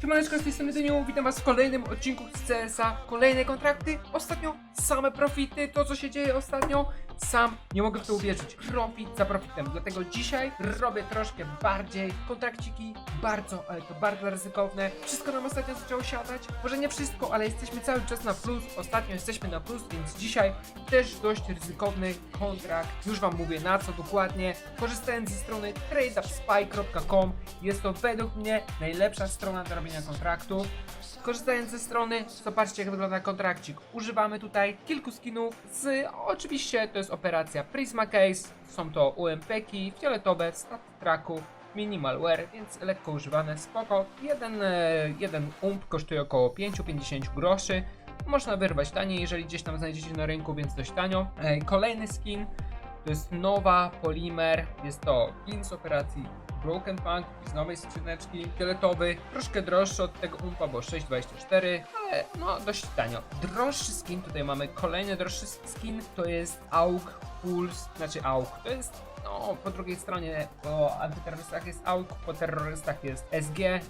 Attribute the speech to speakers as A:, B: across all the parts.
A: Siemaneczko, z tej strony Dyniu, witam was w kolejnym odcinku z CSa Kolejne kontrakty, ostatnio same profity, to co się dzieje ostatnio Sam nie mogę w to uwierzyć, profit za profitem. Dlatego dzisiaj robię troszkę bardziej kontrakciki, bardzo, ale to bardzo ryzykowne. Wszystko nam ostatnio zaczęło siadać, może nie wszystko, ale jesteśmy cały czas na plus. Ostatnio jesteśmy na plus, więc dzisiaj też dość ryzykowny kontrakt. Już wam mówię na co dokładnie. Korzystając ze strony tradeupspy.com Jest to według mnie najlepsza strona do robienia kontraktu. Korzystając ze strony, zobaczcie jak wygląda kontrakcik. Używamy tutaj kilku skinów z, oczywiście to jest operacja Prisma Case, są to UMP-ki, fioletowe, stat tracku, minimalware, więc lekko używane, spoko. Jeden, e, jeden ump kosztuje około 5-50 groszy. Można wyrwać taniej, jeżeli gdzieś tam znajdziecie na rynku, więc dość tanio. E, Kolejny skin to jest nowa Polimer, jest to skin z operacji Broken Punk z nowej skrzyneczki, fioletowy, troszkę droższy od tego umpa, bo 6,24, ale no dość tanio. Droższy skin, tutaj mamy kolejny droższy skin, to jest AUG Pulse, znaczy AUG, to jest no po drugiej stronie po antyterrorystach jest AUG, po terrorystach jest SG, yy,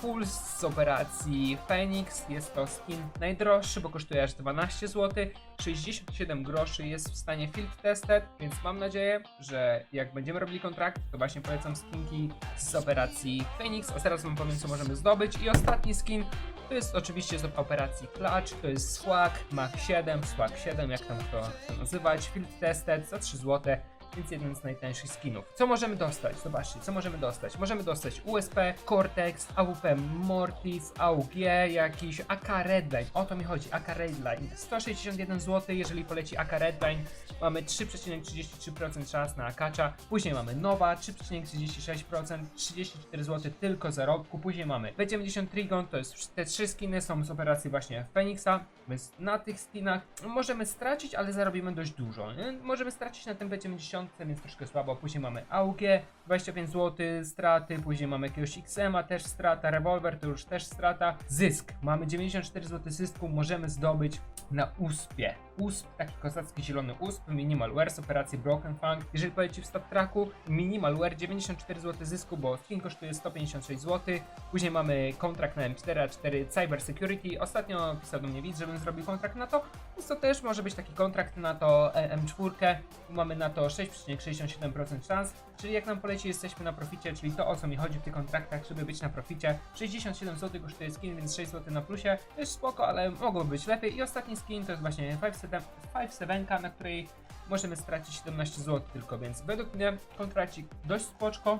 A: Pulse z operacji Phoenix, jest to skin najdroższy, bo kosztuje aż 12 zł, 67 groszy jest w stanie field tested, więc mam nadzieję, że jak będziemy robili kontrakt, to właśnie polecam skinki z operacji Phoenix, a teraz wam powiem co możemy zdobyć. I ostatni skin to jest oczywiście z operacji Clutch, to jest Swag Mach 7, Swag 7, jak tam to nazywać, field tested za 3 zł więc jeden z najtańszych skinów. Co możemy dostać? Zobaczcie, co możemy dostać? Możemy dostać USP, Cortex, AWP Mortis, AUG, jakiś AK Redline. O to mi chodzi, AK Redline. 161 zł, jeżeli poleci AK Redline, mamy 3,33% szans na akacza. Później mamy Nowa, 3,36%, 34 zł tylko zarobku. Później mamy B90 Trigon, to jest te trzy skiny są z operacji właśnie Phoenixa, więc na tych skinach możemy stracić, ale zarobimy dość dużo. Możemy stracić na tym B90, więc troszkę słabo. Później mamy AUG, 25 zł straty, później mamy jakiegoś XM-a, też strata, rewolwer to już też strata. Zysk, mamy 94 zł zysku, możemy zdobyć na USP-ie. USP, taki kozacki zielony USP, minimalware z operacji Broken Funk. Jeżeli poleci w stat tracku, minimalware 94 zł zysku, bo skin kosztuje 156 zł. Później mamy kontrakt na M4A4 Cyber Security. Ostatnio pisał do mnie widz, żebym zrobił kontrakt na to, więc to też może być taki kontrakt na to e, M4. Mamy na to 6,67% szans, czyli jak nam poleci jesteśmy na proficie, czyli to o co mi chodzi w tych kontraktach, żeby być na proficie. 67 zł kosztuje skin, więc 6 zł na plusie. Jest spoko, ale mogłoby być lepiej. I ostatni skin to jest właśnie 5.7, na której możemy stracić 17 zł tylko, więc według mnie kontracik dość spoczko,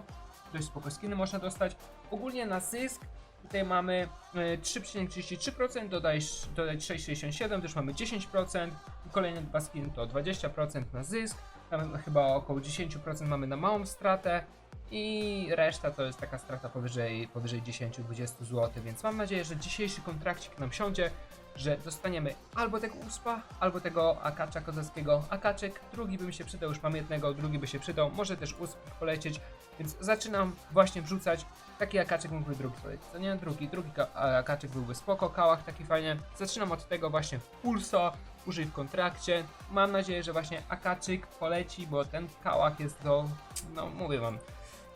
A: dość spoko skiny można dostać. Ogólnie na zysk tutaj mamy e, 3,33%, dodaj, dodać 6,67, to już mamy 10%, i kolejne dwa skiny to 20% na zysk, tam chyba około 10% mamy na małą stratę i reszta to jest taka strata powyżej, powyżej 10-20 zł, więc mam nadzieję, że dzisiejszy kontrakcik nam siądzie, że dostaniemy albo tego uspa, albo tego akacza kozackiego. Akaczek, drugi by mi się przydał, już mam jednego, drugi by się przydał, może też usp polecieć, więc zaczynam właśnie wrzucać. Taki akaczek mógłby drugi polecieć, to nie? Drugi, drugi ka- akaczek byłby spoko, kałach taki fajnie. Zaczynam od tego właśnie pulso, użyj w kontrakcie. Mam nadzieję, że właśnie akaczyk poleci, bo ten kałach jest do, no mówię wam,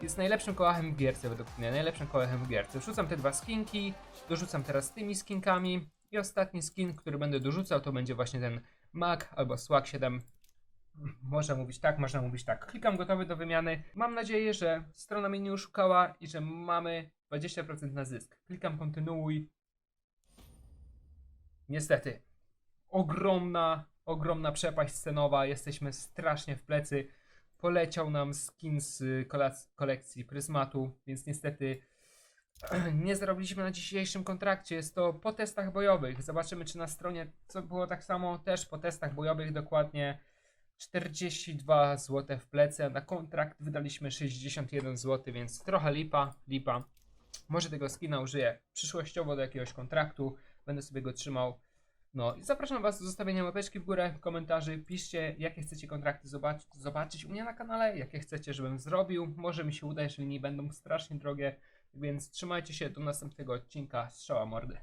A: jest najlepszym kołachem w gierce według mnie, najlepszym kołachem w gierce. Wrzucam te dwa skinki, dorzucam teraz tymi skinkami i ostatni skin, który będę dorzucał to będzie właśnie ten Mac albo Swag 7. Można mówić tak, można mówić tak. Klikam gotowy do wymiany. Mam nadzieję, że strona mnie nie oszukała i że mamy 20% na zysk. Klikam kontynuuj. Niestety, ogromna, ogromna przepaść scenowa. Jesteśmy strasznie w plecy. Poleciał nam skin z kolekcji Prysmatu, więc niestety nie zarobiliśmy na dzisiejszym kontrakcie. Jest to po testach bojowych. Zobaczymy, czy na stronie co było tak samo też po testach bojowych dokładnie 42 zł w plecy, na kontrakt wydaliśmy 61 zł, więc trochę lipa, lipa. Może tego skina użyję przyszłościowo do jakiegoś kontraktu, będę sobie go trzymał. No i zapraszam Was do zostawienia łapeczki w górę, komentarzy, piszcie jakie chcecie kontrakty zobaczyć, zobaczyć u mnie na kanale, jakie chcecie, żebym zrobił. Może mi się uda, jeżeli nie będą strasznie drogie, więc trzymajcie się do następnego odcinka. Strzała mordy.